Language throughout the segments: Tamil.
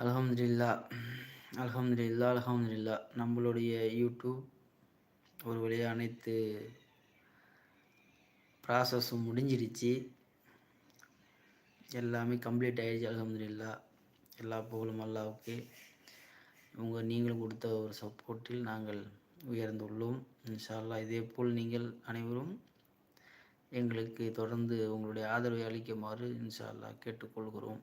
அலமதுல்லா அலமதுல்லா அலமதுல்லா நம்மளுடைய யூடியூப் ஒரு வழியாக அனைத்து ப்ராசஸும் முடிஞ்சிருச்சு. எல்லாமே கம்ப்ளீட் ஆகிடுச்சு அலமதுல்லா எல்லா புகழும் அல்லாவுக்கு. உங்கள் நீங்களும் கொடுத்த ஒரு சப்போர்ட்டில் நாங்கள் உயர்ந்துள்ளோம். இன்ஷா அல்லாஹ் இதே போல் நீங்கள் அனைவரும் எங்களுக்கு தொடர்ந்து உங்களுடைய ஆதரவை அளிக்குமாறு இன்ஷா அல்லாஹ் கேட்டுக்கொள்கிறோம்.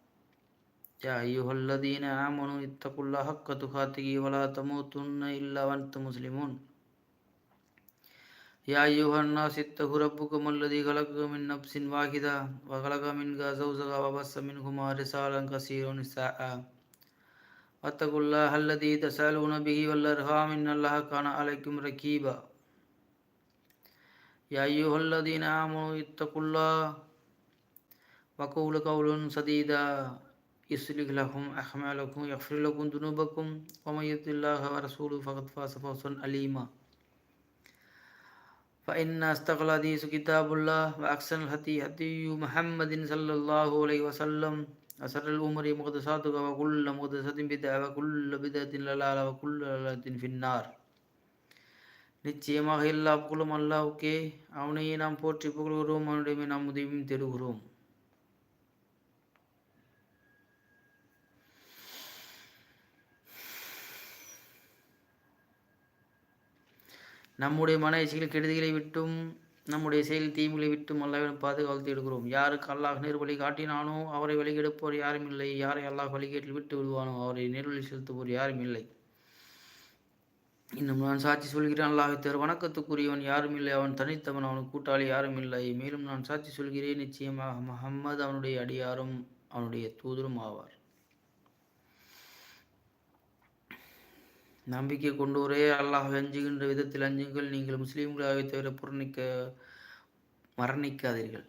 يا أيها الذين آمنوا اتقوا الله حق تقاته ولا تموتن إلا وأنتم مسلمون. يا أيها الناس اتقوا ربكم الذي خلقكم من نفس واحدة وخلق منها زوجها وبث منهما رسالا كثيرا ونساء واتقوا الله الذي تسألون به والأرحام إن الله كان عليكم رقيبا يا أيها الذين آمنوا اتقوا الله وقولوا قولا سديدا. يصلح لكم أعمالكم يغفر لكم ذنوبكم ومن يطع الله ورسوله فقد فاز فوزا عليما فإن أصدق الحديث كتاب الله وأحسن الهدي هدي محمد صلى الله عليه وسلم وشر الأمور محدثاتها وكل محدثة بدعة وكل بدعة ضلالة وكل ضلالة في النار நிச்சயமாக எல்லா புகழும் அல்லாவுக்கே அவனையே நாம் போற்றி புகழ்கிறோம் அவனுடைய நாம் உதவியும் தேடுகிறோம் நம்முடைய மன இச்சைகள் கெடுதிகளை விட்டும் நம்முடைய செயல் தீமைகளை விட்டும் அல்லாவிடம் பாதுகாத்து எடுக்கிறோம் யாருக்கு அல்லாஹ் நேர் வழி காட்டினானோ அவரை வழிகெடுப்போர் யாரும் இல்லை. யாரை அல்லாஹ் வழிகேட்டில் விட்டு விடுவானோ அவரை நேர்வழி செலுத்துவோர் யாரும் இல்லை. இன்னும் நான் சாட்சி சொல்கிறேன் அல்லாஹ் தேர் வணக்கத்துக்குரியவன் யாரும் இல்லை. அவன் தனித்தவன் அவன் கூட்டாளி யாரும் இல்லை. மேலும் நான் சாட்சி சொல்கிறேன் நிச்சயமாக முகம்மது அவனுடைய அடியாரும் அவனுடைய தூதரும் ஆவார். நம்பிக்கை கொண்டோரே அல்லாஹ் அஞ்சுகின்ற விதத்தில் அஞ்சுங்கள். நீங்கள் முஸ்லீம்களாக தவிர புறணிக்க மரணிக்காதீர்கள்.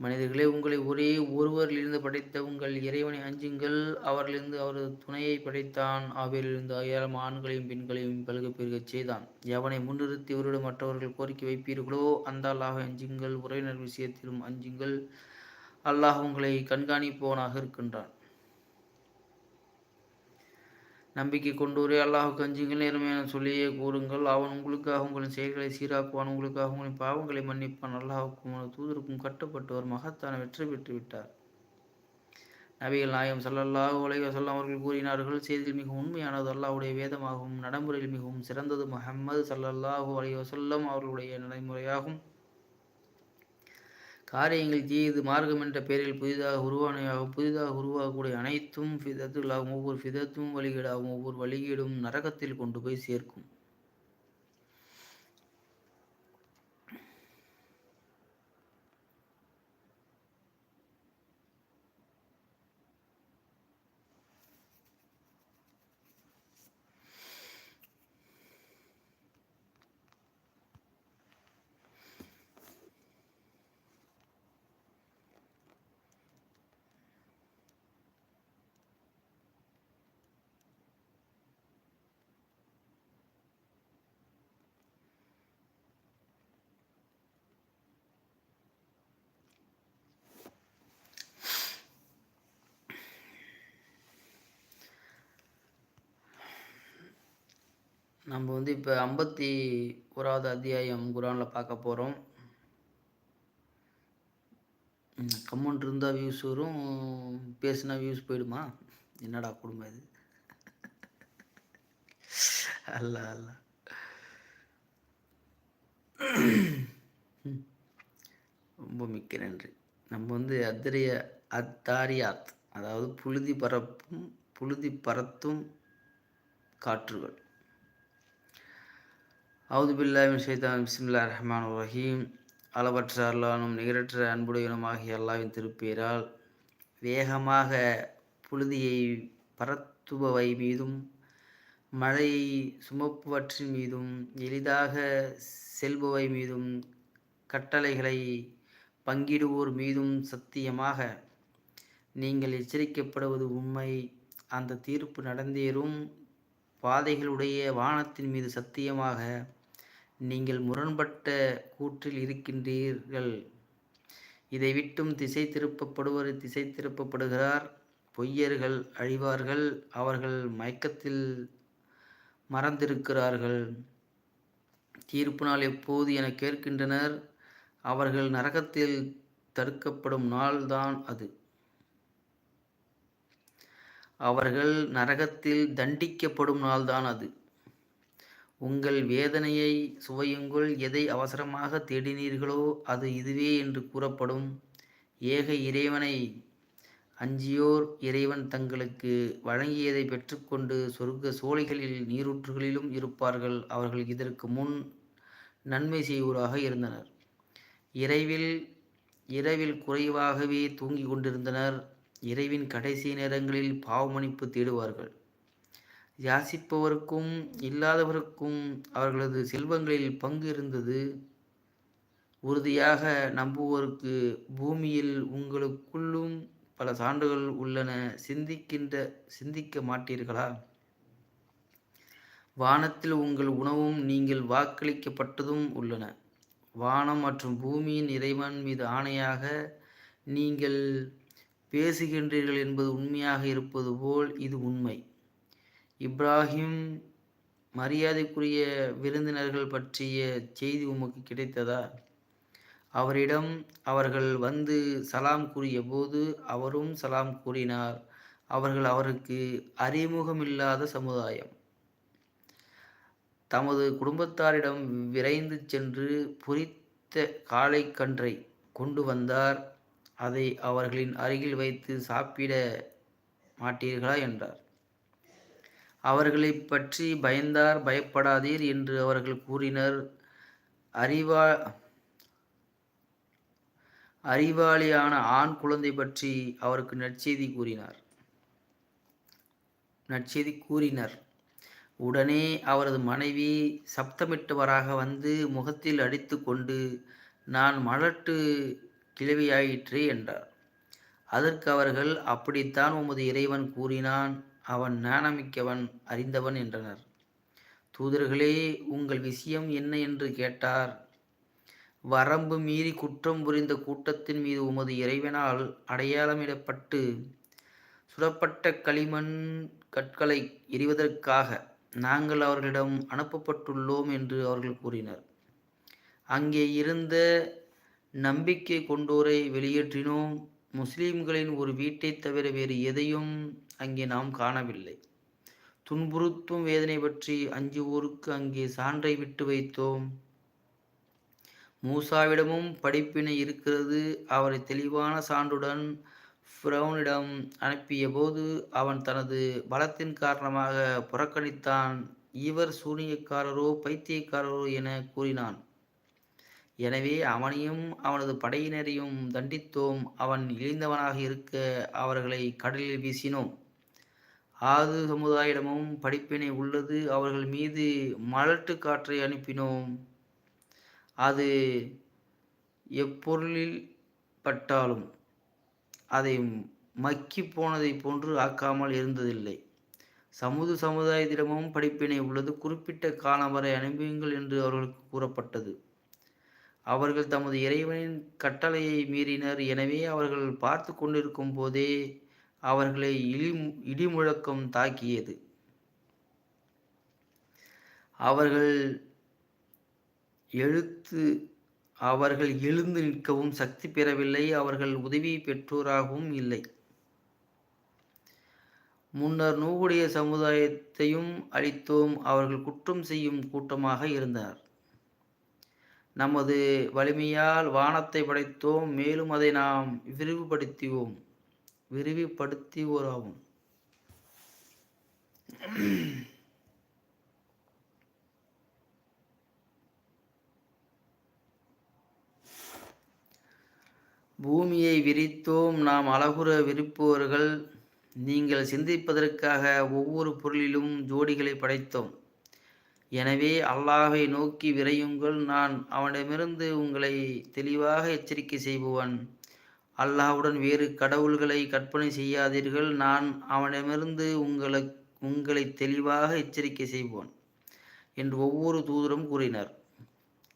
மனிதர்களே உங்களை ஒரே ஒருவரிலிருந்து படைத்த உங்கள் இறைவனை அஞ்சுங்கள். அவரிலிருந்து அவரது துணையை படைத்தான். அவரிலிருந்து ஏழம் ஆண்களையும் பெண்களையும் பல்க பெருகச் செய்தான். எவனை முன்னிறுத்தி இவரிடம் மற்றவர்கள் கோரிக்கை வைப்பீர்களோ அந்த அல்லாஹ் அஞ்சுங்கள். உறவினர் விஷயத்திலும் அஞ்சுங்கள். அல்லாஹ் உங்களை கண்காணிப்பவனாக இருக்கின்றான். நம்பிக்கை கொண்டோரே அல்லாஹுக்கு அஞ்சுங்கள் நேர்மையான சொல்லியே கூறுங்கள். அவன் உங்களுக்காக உங்களின் செயல்களை சீராக்குவான் உங்களுக்காக உங்களின் பாவங்களை மன்னிப்பான். அல்லாஹுக்கும் தூதருக்கும் கட்டப்பட்டவர் மகத்தான வெற்றி பெற்று விட்டார். நபிகள் நாயம் சல்லல்லாஹ் உலக சொல்லம் அவர்கள் கூறினார்கள் செய்தியில் மிகவும் உண்மையானது அல்லாஹுடைய வேதமாகவும் நடைமுறையில் மிகவும் சிறந்தது. முஹம்மது சல்லல்லாஹு அலைய வசல்லம் அவர்களுடைய நடைமுறையாகும். காரியங்கள் தீயது மார்க்கம் என்ற பெயரில் புதிதாக உருவானையாகும் புதிதாக உருவாகக்கூடிய அனைத்தும் ஃபிதத்துகளாகும் ஒவ்வொரு ஃபிதத்தும் வழிகேடாகும் ஒவ்வொரு வழிகேடும் நரகத்தில் கொண்டு போய் சேர்க்கும். நம்ம வந்து இப்போ ஐம்பத்தி ஓராவது அத்தியாயம் குரானில் பார்க்க போகிறோம் கமெண்ட் இருந்தால் வியூஸ் வரும் பேசுனா வியூஸ் போயிடுமா? என்னடா குடும்பம் இது? அல்ல அல்ல. ரொம்ப மிக்க நன்றி. நம்ம வந்து அத்திரிய அத்தாரியாத் அதாவது புழுதி பரப்பும் புழுதி பரத்தும் காற்றுகள். அவுது பில்லாமின் சைதான் பிஸ்மில்லா ரஹ்மான் ரஹீம். அளவற்ற அல்லானும் நிகரற்ற அன்புடையனும் ஆகிய அல்லாவின் திருப்பேரால் வேகமாக புழுதியை பரத்துபவை மீதும் மழையை சுமப்புவற்றின் மீதும் எளிதாக செல்பவை மீதும் கட்டளைகளை பங்கிடுவோர் மீதும் சத்தியமாக நீங்கள் எச்சரிக்கப்படுவது உண்மை. அந்த தீர்ப்பு நடந்தேறும். பாதைகளுடைய வானத்தின் மீது சத்தியமாக நீங்கள் முரண்பட்ட கூற்றில் இருக்கின்றீர்கள். இதை விட்டும் திசை திருப்பப்படுவர் திசை திருப்பப்படுகிறார். பொய்யர்கள் அழிவார்கள் அவர்கள் மயக்கத்தில் மறந்திருக்கிறார்கள். தீர்ப்பு நாள் எப்போது என கேட்கின்றனர்? அவர்கள் நரகத்தில் தடுக்கப்படும் நாள்தான் அது. அவர்கள் நரகத்தில் தண்டிக்கப்படும் நாள்தான் அது. உங்கள் வேதனையை சுவையுங்கள். எதை அவசரமாக தேடினீர்களோ அது இதுவே என்று கூறப்படும். ஏக இறைவனை அஞ்சியோர் இறைவன் தங்களுக்கு வழங்கியதை பெற்றுக்கொண்டு சொர்க்க சோலைகளில் நீரூற்றுகளிலும் இருப்பார்கள். அவர்கள் இதற்கு முன் நன்மை செய்வோராக இருந்தனர். இரவில் இரவில் குறைவாகவே தூங்கிக் கொண்டிருந்தனர். இறைவின் கடைசி நேரங்களில் பாவமணிப்பு தேடுவார்கள். யாசிப்பவருக்கும் இல்லாதவருக்கும் அவர்களது செல்வங்களில் பங்கு இருந்தது. உறுதியாக நம்புவோருக்கு பூமியில் உங்களுக்குள்ளும் பல சான்றுகள் உள்ளன. சிந்திக்கின்ற சிந்திக்க மாட்டீர்களா? வானத்தில் உங்கள் உணவும் நீங்கள் வாக்களிக்கப்பட்டதும் உள்ளன. வானம் மற்றும் பூமியின் இறைவன் மீது ஆணையாக நீங்கள் பேசுகின்றீர்கள் என்பது உண்மையாக இருப்பது போல் இது உண்மை. இப்ராஹிம் மரியாதைக்குரிய விருந்தினர்கள் பற்றிய செய்தி உமக்கு கிடைத்ததா? அவரிடம் அவர்கள் வந்து சலாம் கூறிய போது அவரும் சலாம் கூறினார். அவர்கள் அவருக்கு அறிமுகமில்லாத சமுதாயம். தமது குடும்பத்தாரிடம் விரைந்து சென்று பொறித்த காளை கன்றை கொண்டு வந்தார். அதை அவர்களின் அருகில் வைத்து சாப்பிட மாட்டீர்களா? என்றார். அவர்களை பற்றி பயந்தார் பயப்படாதீர் என்று அவர்கள் கூறினர். அறிவா அறிவாளியான ஆண் குழந்தை பற்றி அவருக்கு நற்செய்தி கூறினார். நற்செய்தி கூறினர். உடனே அவரது மனைவி சப்தமிட்டவராக வந்து முகத்தில் அடித்து கொண்டு நான் மலட்டு கிழவியாயிற்றே என்றார். அதற்கு அவர்கள் அப்படித்தான் உமது இறைவன் கூறினான். அவன் ஞானமிக்கவன் அறிந்தவன் என்றனர். தூதர்களே உங்கள் விஷயம் என்ன என்று கேட்டார். வரம்பு மீறி குற்றம் புரிந்த கூட்டத்தின் மீது உமது இறைவனால் அடையாளமிடப்பட்டு சுடப்பட்ட களிமண் கற்களை எரிவதற்காக நாங்கள் அவர்களிடம் அனுப்பப்பட்டுள்ளோம் என்று அவர்கள் கூறினர். அங்கே இருந்த நம்பிக்கை கொண்டோரை வெளியேற்றினோம். முஸ்லிம்களின் ஒரு வீட்டைத் தவிர வேறு எதையும் அங்கே நாம் காணவில்லை. துன்புறுத்தும் வேதனை பற்றி அஞ்சுவோருக்கு அங்கே சான்றை விட்டு வைத்தோம். மூசாவிடமும் படிப்பினை இருக்கிறது. அவரை தெளிவான சான்றுடன் ஃப்ரௌனிடம் அனுப்பிய போது அவன் தனது பலத்தின் காரணமாக புறக்கணித்தான். இவர் சூனியக்காரரோ பைத்தியக்காரரோ என கூறினான். எனவே அவனையும் அவனது படையினரையும் தண்டித்தோம். அவன் இழிந்தவனாக இருக்க அவர்களை கடலில் வீசினோம். ஆது சமுதாயிடமும் படிப்பினை உள்ளது. அவர்கள் மீது மலட்டு காற்றை அனுப்பினோம். அது எப்பொருளில் பட்டாலும் அதை மக்கி போனதை போன்று ஆக்காமல் இருந்ததில்லை. சமுது சமுதாயத்திடமும் படிப்பினை உள்ளது. குறிப்பிட்ட காலம் வரை அனுப்புங்கள் என்று அவர்களுக்கு கூறப்பட்டது. அவர்கள் தமது இறைவனின் கட்டளையை மீறினர். எனவே அவர்கள் பார்த்து கொண்டிருக்கும் போதே அவர்களை இடி இடிமுழக்கம் தாக்கியது. அவர்கள் எழுத்து அவர்கள் எழுந்து நிற்கவும் சக்தி பெறவில்லை. அவர்கள் உதவி பெற்றோராகவும் இல்லை. முன்னர் நூகுடைய சமுதாயத்தையும் அளித்தோம் அவர்கள் குற்றம் செய்யும் கூட்டமாக இருந்தனர் நமது வலிமையால் வானத்தை படைத்தோம். மேலும் அதை நாம் விரிவுபடுத்தியோம் விரிவுபடுத்தியோராகும். பூமியை விரித்தோம் நாம் அழகுற விரிப்பவர்கள் நீங்கள் சிந்திப்பதற்காக ஒவ்வொரு பொருளிலும் ஜோடிகளை படைத்தோம். எனவே அல்லாஹை நோக்கி விரையுங்கள். நான் அவனிடமிருந்து உங்களை தெளிவாக எச்சரிக்கை செய்பவன். அல்லாஹுடன் வேறு கடவுள்களை கற்பனை செய்யாதீர்கள். நான் அவனிடமிருந்து உங்களை உங்களை தெளிவாக எச்சரிக்கை செய்வோன் என்று ஒவ்வொரு தூதரும் கூறினர்.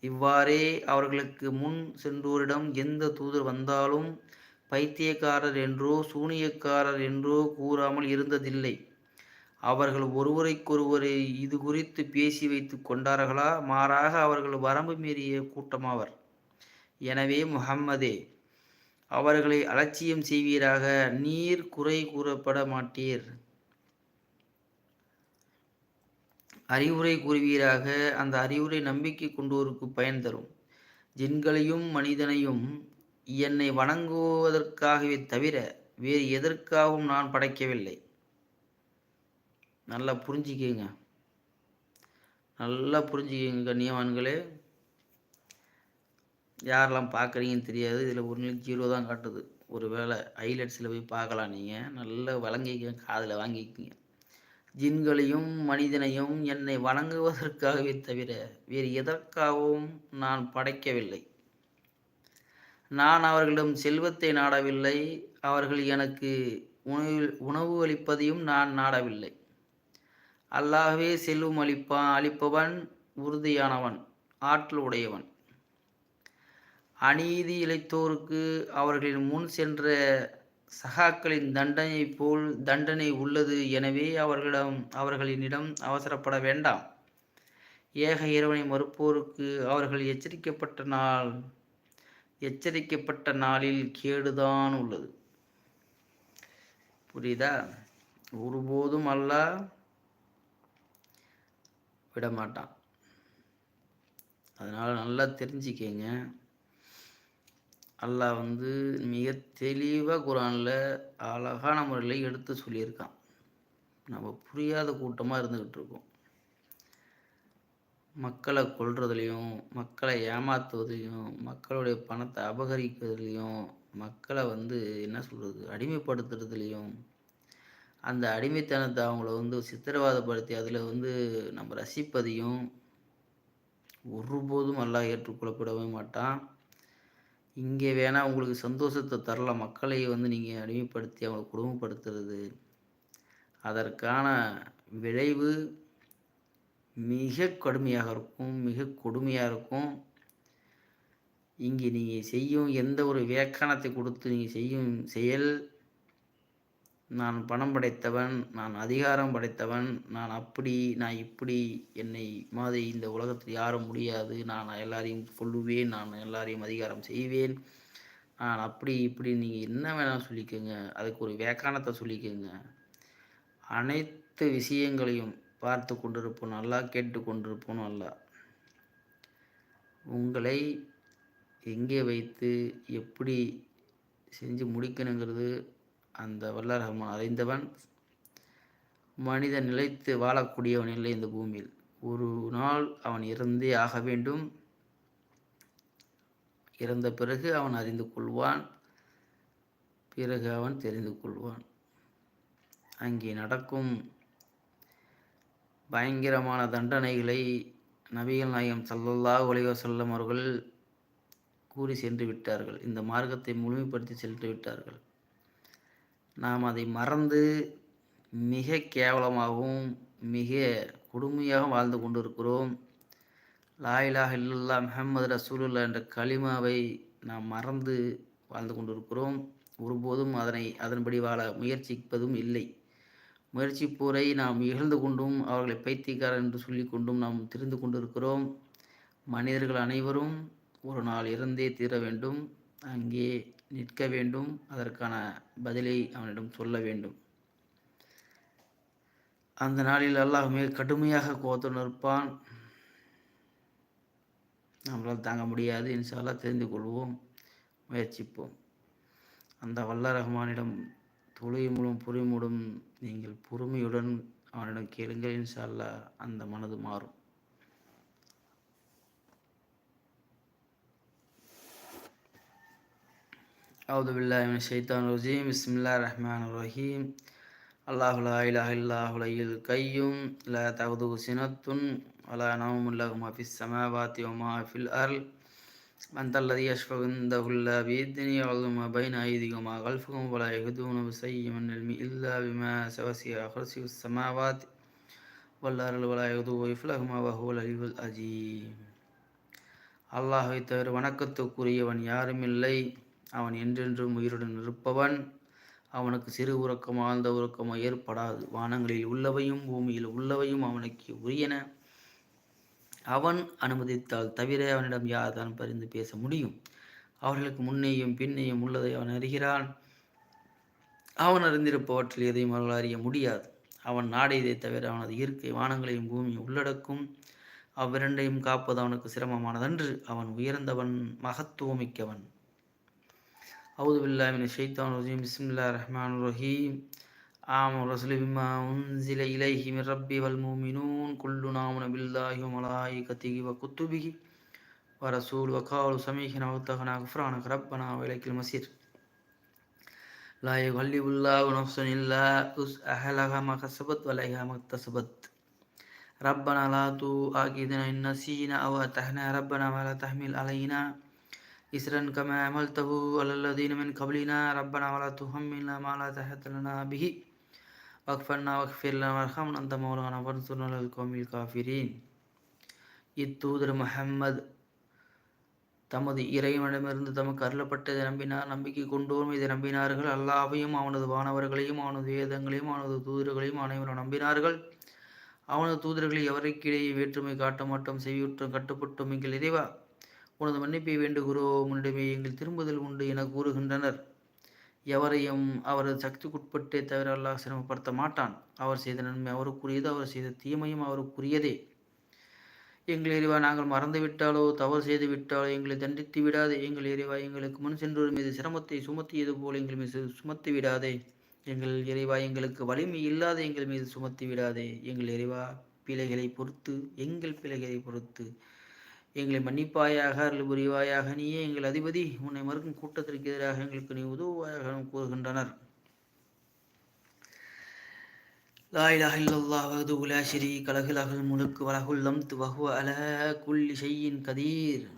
இவ்வாறே அவர்களுக்கு முன் சென்றோரிடம் எந்த தூதர் வந்தாலும் பைத்தியக்காரர் என்றோ சூனியக்காரர் என்றோ கூறாமல் இருந்ததில்லை. அவர்கள் ஒருவரைக்கொருவரை இது குறித்து பேசி வைத்து கொண்டார்களா? மாறாக அவர்கள் வரம்பு மீறிய கூட்டமாவர் எனவே முகம்மதே அவர்களை அலட்சியம் செய்வீராக நீர் குறை கூறப்பட மாட்டீர். அறிவுரை கூறுவீராக அந்த அறிவுரை நம்பிக்கை கொண்டோருக்கு பயன் தரும். ஜின்களையும் மனிதனையும் என்னை வணங்குவதற்காகவே தவிர வேறு எதற்காகவும் நான் படைக்கவில்லை. நல்லா புரிஞ்சுக்கிங்க. நல்லா புரிஞ்சுக்கிங்க கண்ணியவான்களே. யாரெல்லாம் பார்க்குறீங்கன்னு தெரியாது. இதில் ஒரு நிலை ஜீரோ தான் காட்டுது. ஒரு வேளை ஹைலைட்ஸில் போய் பார்க்கலாம் நீங்கள் நல்லா வழங்கிக்க காதில் வாங்கிக்கிங்க. ஜின்களையும் மனிதனையும் என்னை வணங்குவதற்காகவே தவிர வேறு எதற்காகவும் நான் படைக்கவில்லை. நான் அவர்களிடம் செல்வத்தை நாடவில்லை. அவர்கள் எனக்கு உணவு உணவு அளிப்பதையும் நான் நாடவில்லை. அல்லாகவே செல்வம் அளிப்பான் அளிப்பவன் உறுதியானவன் ஆற்றல் உடையவன். அநீதி இழைத்தோருக்கு அவர்களின் முன் சென்ற சகாக்களின் தண்டனை போல் தண்டனை உள்ளது எனவே அவர்களிடம் அவர்களினிடம் அவசரப்பட வேண்டாம். ஏக இறைவனை மறுப்போருக்கு அவர்கள் எச்சரிக்கப்பட்ட நாள் எச்சரிக்கப்பட்ட நாளில் கேடுதான் உள்ளது. புரியுதா? ஒருபோதும் அல்ல விடமாட்டான். அதனால் நல்லா தெரிஞ்சுக்கங்க. அல்லாஹ் வந்து மிக தெளிவாக குரானில் அழகான முறையில் எடுத்து சொல்லியிருக்கான். நம்ம புரியாத கூட்டமாக இருந்துக்கிட்டு இருக்கோம். மக்களை கொள்றதுலையும் மக்களை ஏமாத்துவதையும் மக்களுடைய பணத்தை அபகரிக்கிறதுலையும் மக்களை வந்து என்ன சொல்கிறது அடிமைப்படுத்துறதுலையும் அந்த அடிமைத்தனத்தை அவங்கள வந்து சித்திரவாதப்படுத்தி அதில் வந்து நம்ம ரசிப்பதையும் ஒருபோதும் எல்லாம் ஏற்றுக்கொள்ளப்படவே மாட்டான். இங்கே வேணால் உங்களுக்கு சந்தோஷத்தை தரலாம் மக்களை வந்து நீங்கள் அடிமைப்படுத்தி அவங்களை குடும்பப்படுத்துறது. அதற்கான விளைவு மிக கடுமையாக இருக்கும். மிக கொடுமையாக இருக்கும். இங்கே நீங்கள் செய்யும் எந்த ஒரு வியாக்கியானத்தை கொடுத்து நீங்கள் செய்யும் செயல் நான் பணம் படைத்தவன் நான் அதிகாரம் படைத்தவன் நான் அப்படி நான் இப்படி என்னை மாதிரி இந்த உலகத்தில் யாரும் முடியாது. நான் எல்லாரையும் கொள்ளுவேன் நான் எல்லாரையும் அதிகாரம் செய்வேன். நான் அப்படி இப்படி நீங்கள் என்ன வேணாலும் சொல்லிக்கோங்க. அதுக்கு ஒரு வேக்கானத்தை சொல்லிக்கோங்க. அனைத்து விஷயங்களையும் பார்த்து கொண்டிருப்போம் நல்லா கேட்டு கொண்டிருப்போம் நல்லா உங்களை எங்கே வைத்து எப்படி செஞ்சு முடிக்கணுங்கிறது அந்த வல்ல ரஹ்மான் அறிந்தவன் மனிதன் நிலைத்து வாழக்கூடியவன் இல்லை இந்த பூமியில். ஒரு நாள் அவன் இறந்தே ஆக வேண்டும். இறந்த பிறகு அவன் அறிந்து கொள்வான். பிறகு அவன் தெரிந்து கொள்வான். அங்கே நடக்கும் பயங்கரமான தண்டனைகளை நபிகள் நாயகம் சல்லல்லா செல்லும் அவர்கள் கூறி சென்று விட்டார்கள். இந்த மார்க்கத்தை முழுமைப்படுத்தி சென்று விட்டார்கள். நாம் அதை மறந்து மிக கேவலமாகவும் மிக கொடுமையாகவும் வாழ்ந்து கொண்டிருக்கிறோம். லாயிலாக இல்லல்லா முஹம்மது ரசூலுல்லா என்ற களிமாவை நாம் மறந்து வாழ்ந்து கொண்டிருக்கிறோம். ஒருபோதும் அதனை அதன்படி வாழ முயற்சிப்பதும் இல்லை. முயற்சிப்போரை நாம் இகழ்ந்து கொண்டும் அவர்களை பைத்தியக்காரர் என்று சொல்லி கொண்டும் நாம் தெரிந்து கொண்டிருக்கிறோம். மனிதர்கள் அனைவரும் ஒரு நாள் இறந்தே தீர வேண்டும். அங்கே நிற்க வேண்டும். அதற்கான பதிலை அவனிடம் சொல்ல வேண்டும். அந்த நாளில் அல்லாஹ் மிக கடுமையாக கோத்து நிற்பான். நம்மளால் தாங்க முடியாது. இன்ஷால்லா தெரிந்து கொள்வோம். முயற்சிப்போம். அந்த வல்ல ரஹ்மானிடம் துளைமுடும் புரிமூடும் நீங்கள் பொறுமையுடன் அவனிடம் கேளுங்கள். இன்ஷால்லா அந்த மனது மாறும். أعوذ بالله من الشيطان الرجيم بسم الله الرحمن الرحيم الله لا إله إلا هو الحي القيوم لا تأخذه سنة ولا نوم له ما في السماوات وما في الأرض من ذا الذي يشفع عنده إلا بإذنه يعلم ما بين أيديهم وما خلفهم ولا يهدون بشيء من العلم إلا بما وسع كرسي السماوات والأرض ولا يهدو حفظهما وهو العلي العظيم அல்லாஹை தவிர வணக்கத்துக்குரியவன் யாரும் இல்லை அவன் என்றென்றும் உயிருடன் இருப்பவன். அவனுக்கு சிறு உறக்கம் ஆழ்ந்த உறக்கமோ ஏற்படாது. வானங்களில் உள்ளவையும் பூமியில் உள்ளவையும் அவனுக்கு உரியன. அவன் அனுமதித்தால் தவிர அவனிடம் யார்தான் பரிந்து பேச முடியும்? அவர்களுக்கு முன்னேயும் பின்னேயும் உள்ளதை அவன் அறிகிறான். அவன் அறிந்திருப்பவற்றில் எதையும் அவர்கள் அறிய முடியாது. அவன் நாடியதை தவிர அவனது இயற்கை வானங்களையும் பூமியும் உள்ளடக்கும். அவ்விரண்டையும் காப்பது அவனுக்கு சிரமமானதன்று. அவன் உயர்ந்தவன் மகத்துவமிக்கவன். আউদুবিল্লাহিনজিম বিসমুল্লাহ রহমান রহিম আম রসুল বিমা উনজিল ইলাইহি মির রব্বি ওয়াল মুমিনুন কুল্লুনা আমানা বিল্লাহি ওয়া মালাইকাতিহি ওয়া কুতুবিহি ওয়া রাসূল ওয়া কালু সামিহিনা ওয়া তাহনা গফরানাক রব্বানা ওয়া ইলাইকাল মাসির লা ইউহাল্লিবুল্লাহু নাফসান ইল্লা উসআহালাহা মা কাসাবাত ওয়া লাইহা মা ইকতাসাবাত ربنا لا تؤاخذنا إن نسينا أو أتحنا ربنا ولا تحمل علينا إسرا كما عملته على الذين من قبلنا ربنا ولا تحملنا ما لا طاقة لنا به واغفرنا واغفر لنا وارحمنا أنت مولانا وانصرنا على القوم الكافرين இத்தூதர் முஹம்மது தமது இறைவனிடமிருந்து தமக்கு அருளப்பட்டதை நம்பினார் நம்பிக்கை கொண்டோரும் இதை நம்பினார்கள் அல்லாவையும் அவனது வானவர்களையும் அவனது வேதங்களையும் அவனது தூதர்களையும் அனைவரும் நம்பினார்கள் அவனது தூதர்களை எவருக்கிடையே வேற்றுமை காட்ட மாட்டோம் செய்யுற்றம் கட்டுப்பட்டோம் எங்கள் இறைவா உனது மன்னிப்பை வேண்டுகிறோம் உன்னிடமே எங்கள் திரும்புதல் உண்டு என கூறுகின்றனர். எவரையும் அவரது சக்திக்குட்பட்டே தவிர அல்லாஹ் சிரமப்படுத்த மாட்டான். அவர் செய்த நன்மை அவருக்குரியது அவர் செய்த தீமையும் அவருக்குரியதே. எங்கள் இறைவா நாங்கள் மறந்துவிட்டாலோ தவறு செய்து விட்டாலோ எங்களை தண்டித்து விடாதே. எங்கள் இறைவா எங்களுக்கு முன் சென்றோர் மீது சிரமத்தை சுமத்தியது போல் எங்கள் மீது சுமத்தி விடாதே. எங்கள் இறைவா எங்களுக்கு வலிமை இல்லாத எங்கள் மீது சுமத்தி விடாதே. எங்கள் இறைவா பிழைகளை பொறுத்து எங்கள் பிழைகளை பொறுத்து எங்களை மன்னிப்பாயாக அருள் புரிவாயாக நீயே எங்கள் அதிபதி உன்னை மறுக்கும் கூட்டத்திற்கு எதிராக எங்களுக்கு நீ உதவுவாயாக கூறுகின்றனர். லாயிலாக இல்லல்லா வகுது உலா ஸ்ரீ கலகுலகுல் முழுக்கு வலகுல்லம் துவகு அல குள்ளி செய்யின் கதீர்.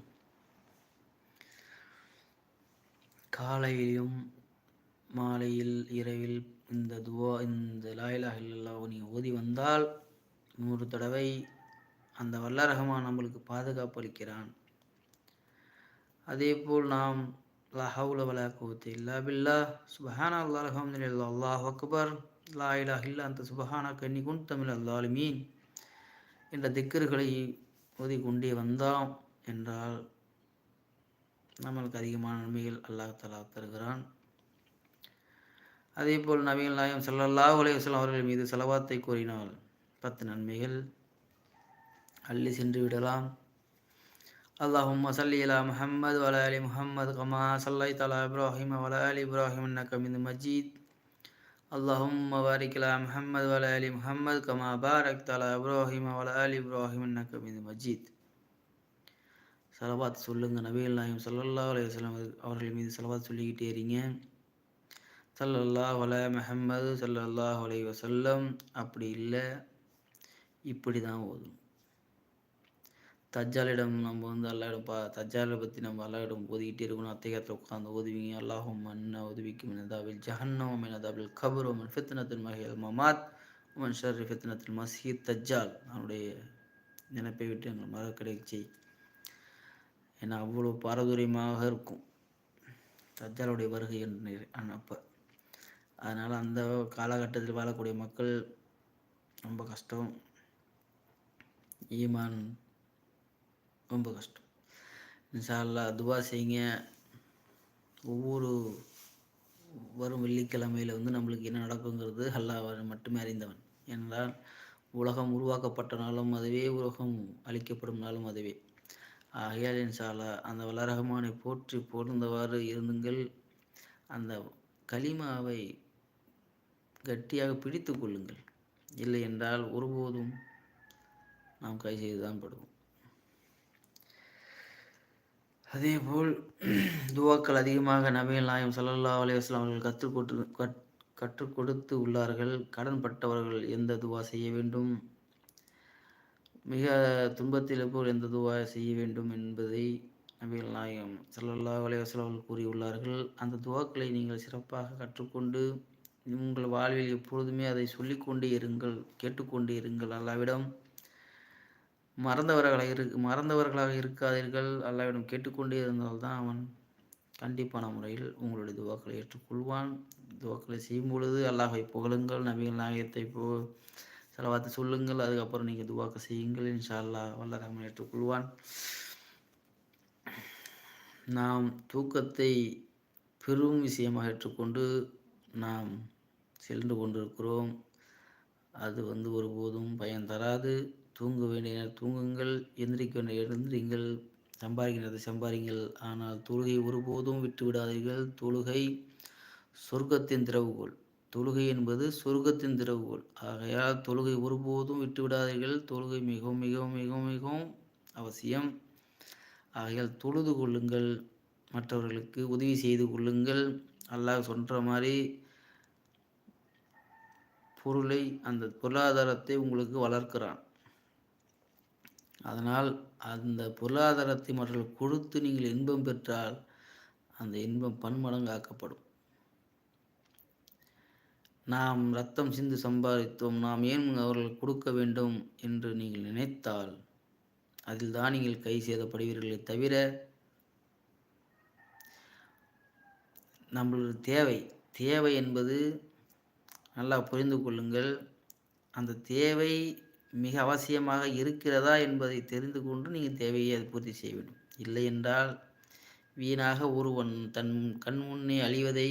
காலையிலும் மாலையில் இரவில் இந்த துவா இந்த லாயிலாக இல்லல்லா நீங்கள் ஓதி வந்தால் நூறு தடவை அந்த வல்ல ரஹமான் நம்மளுக்கு பாதுகாப்பு அளிக்கிறான் அதே போல் நாம் லஹவுல வலா குவத்தை இல்லா பில்லா. சுபஹானா அல்லா அலமதுல்லா அல்லாஹ் அக்பர். லா இலா இல்லா அந்த சுபஹானா கன்னி குன் தமிழ் அல்லாலுமீன் என்ற திக்கர்களை ஓதி கொண்டே வந்தோம் என்றால் நம்மளுக்கு அதிகமான நன்மைகள் அல்லாஹ் தலா தருகிறான். அதே போல் நவீன நாயம் சல்லல்லாஹ் அலையம் அவர்கள் மீது செலவாத்தை கூறினால் பத்து நன்மைகள். அள்ளி சென்று விடலாம். அல்லாஹும் சல்லி அலா முஹம்மது வல அலி முஹம்மது கமா சல்லை தலா இப்ராஹிம் வல அலி இப்ராஹிம் கமிது மஜீத். அல்லாஹும் பாரிக்லா முஹம்மது வல அலி முஹம்மது கமா பாரக் தலா இப்ராஹிம் வல அலி இப்ராஹிம் கமிந்து மஜீத். சலவாத் சொல்லுங்க நபிகள் நாயம் சல்லல்லா அலையம் அவர்கள் மீது சலவாத் சொல்லிக்கிட்டே இருங்க. சல்லல்லா வல மெஹம்மது சல்லல்லா அலை வசல்லம் அப்படி இல்லை. இப்படி தான் ஓதும். தஜ்ஜாலிடம் நம்ம வந்து அல்லாயிடம் பா தஜ்ஜாலை பற்றி நம்ம அல்லாயிடம் ஓதிக்கிட்டே இருக்கணும். அத்தியாயத்தில் உட்காந்து ஓதுவீங்க அல்லாஹும் மன்ன உதவிக்கும் மினதாவில் ஜஹன்னம் மினதாவில் கபர் ஒமன் ஃபித்னத்தின் மஹியல் மமாத் ஒமன் ஷர் ஃபித்னத்தில் மசீத் தஜ்ஜால். அவனுடைய நினைப்பை விட்டு எங்கள் மர கிடைச்சி ஏன்னா அவ்வளோ பாரதூரியமாக இருக்கும். தஜ்ஜாலுடைய வருகை என்று அப்போ அதனால் அந்த காலகட்டத்தில் வாழக்கூடிய மக்கள் ரொம்ப கஷ்டம். ஈமான் ரொம்ப கஷ்டம். இன்ஷால்லா துவா செய்யுங்க. ஒவ்வொரு வரும் வெள்ளிக்கிழமையில் வந்து நம்மளுக்கு என்ன நடக்குங்கிறது அல்லாஹ் மட்டுமே அறிந்தவன். என்றால் உலகம் உருவாக்கப்பட்ட நாளும் அதுவே உலகம் அழிக்கப்படும் நாளும் அதுவே. ஆகையால் இன்ஷால்லா அந்த வளரகமானை போற்றி பொருந்தவாறு இருந்துங்கள். அந்த களிமாவை கட்டியாக பிடித்து கொள்ளுங்கள். இல்லை என்றால் ஒருபோதும் நாம் கை செய்துதான் படுவோம். அதேபோல் துவாக்கள் அதிகமாக நபிகள் நாயம் சல்லல்லா அலைவாஸ்லாம் அவர்கள் கற்றுக் கொடுத்து கற்றுக் கொடுத்து உள்ளார்கள். கடன் பட்டவர்கள் எந்த துவா செய்ய வேண்டும்? மிக துன்பத்தில் போல் எந்த துவா செய்ய வேண்டும் என்பதை நபிகள் நாயகம் சல்லல்லா அலைஹி அவர்கள் கூறியுள்ளார்கள். அந்த துவாக்களை நீங்கள் சிறப்பாக கற்றுக்கொண்டு உங்கள் வாழ்வில் எப்பொழுதுமே அதை சொல்லிக்கொண்டே இருங்கள் கேட்டுக்கொண்டே இருங்கள். அல்லாவிடம் மறந்தவர்களாக இரு மறந்தவர்களாக இருக்காதீர்கள். அல்லாவிடம் கேட்டுக்கொண்டே இருந்தால்தான் அவன் கண்டிப்பான முறையில் உங்களுடைய துவாக்களை ஏற்றுக்கொள்வான். துவாக்களை செய்யும் பொழுது அல்லாஹை புகழுங்கள் நபிகள் நாயகத்தை போ செலவாத்து சொல்லுங்கள். அதுக்கப்புறம் நீங்கள் துவாக்க செய்யுங்கள். இன்ஷா அல்லாஹ் வல்ல ரஹ்மான் ஏற்றுக்கொள்வான். நாம் தூக்கத்தை பெரும் விஷயமாக ஏற்றுக்கொண்டு நாம் சென்று கொண்டிருக்கிறோம். அது வந்து ஒருபோதும் பயன் தராது. தூங்க வேண்டிய நேரம் தூங்குங்கள் எந்திரிக்க வேண்டிய எழுந்திரிங்கள் சம்பாதிக்கின்றதை சம்பாதிங்கள். ஆனால் தொழுகை ஒருபோதும் விட்டுவிடாதீர்கள் தொழுகை சொர்க்கத்தின் திறவுகோள் தொழுகை என்பது சொர்க்கத்தின் திறவுகோள் ஆகையால் தொழுகை ஒருபோதும் விட்டு விடாதீர்கள். தொழுகை மிகவும் மிகவும் மிகவும் மிகவும் அவசியம். ஆகையால் தொழுது கொள்ளுங்கள். மற்றவர்களுக்கு உதவி செய்து கொள்ளுங்கள். அல்லாஹ் சொல்கிற மாதிரி பொருளை அந்த பொருளாதாரத்தை உங்களுக்கு வளர்க்கிறான். அதனால் அந்த பொருளாதாரத்தை மற்றவர்கள் கொடுத்து நீங்கள் இன்பம் பெற்றால் அந்த இன்பம் பன்மடங்காக்கப்படும். நாம் ரத்தம் சிந்து சம்பாதித்தோம் நாம் ஏன் அவர்கள் கொடுக்க வேண்டும் என்று நீங்கள் நினைத்தால் அதில் தான் நீங்கள் கை சேதப்படுவீர்களே தவிர நம்மளது தேவை தேவை என்பது நல்லா புரிந்து கொள்ளுங்கள். அந்த தேவை மிக அவசியமாக இருக்கிறதா என்பதை தெரிந்து கொண்டு நீங்கள் தேவையை அது பூர்த்தி செய்ய வேண்டும். இல்லை என்றால் வீணாக ஒருவன் தன் கண் முன்னே அழிவதை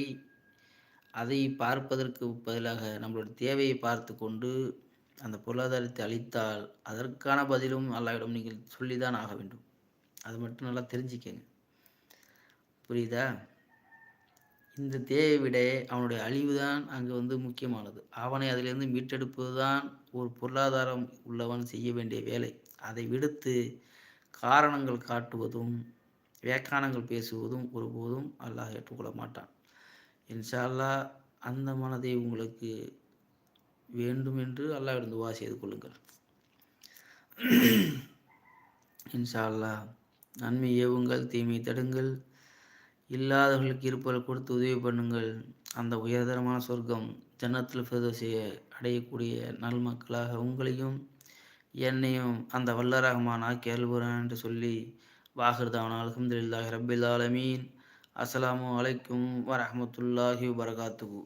அதை பார்ப்பதற்கு பதிலாக நம்மளுடைய தேவையை பார்த்து கொண்டு அந்த பொருளாதாரத்தை அளித்தால் அதற்கான பதிலும் அல்லாவிடம் நீங்கள் சொல்லி தான் ஆக வேண்டும். அது மட்டும் நல்லா தெரிஞ்சுக்கங்க. புரியுதா? இந்த தேவை விட அவனுடைய அழிவு தான் அங்கே வந்து முக்கியமானது. அவனை அதிலிருந்து மீட்டெடுப்பது தான் ஒரு பொருளாதாரம் உள்ளவன் செய்ய வேண்டிய வேலை. அதை விடுத்து காரணங்கள் காட்டுவதும் வேக்கானங்கள் பேசுவதும் ஒருபோதும் அல்லாஹ் ஏற்றுக்கொள்ள மாட்டான். இன்ஷா அல்லாஹ் அந்த மனதை உங்களுக்கு வேண்டும் என்று அல்லாவிடம் துவா செய்து கொள்ளுங்கள். இன்ஷா நன்மை ஏவுங்கள் தீமை தடுங்கள். இல்லாதவர்களுக்கு இருப்பவர்கள் கொடுத்து உதவி பண்ணுங்கள். அந்த உயர்தரமான சொர்க்கம் ஜன்னத்தில் ஃபெதோசியை அடையக்கூடிய நல் மக்களாக உங்களையும் என்னையும் அந்த வல்ல ரஹ்மான் ஆக்கி அல்புரான் என்று சொல்லி வாகிருதாவன் அலமதுல்லாஹி ரபில் ஆலமீன். அஸ்ஸலாமு அலைக்கும் வரமத்துல்லாஹி வரகாத்துகு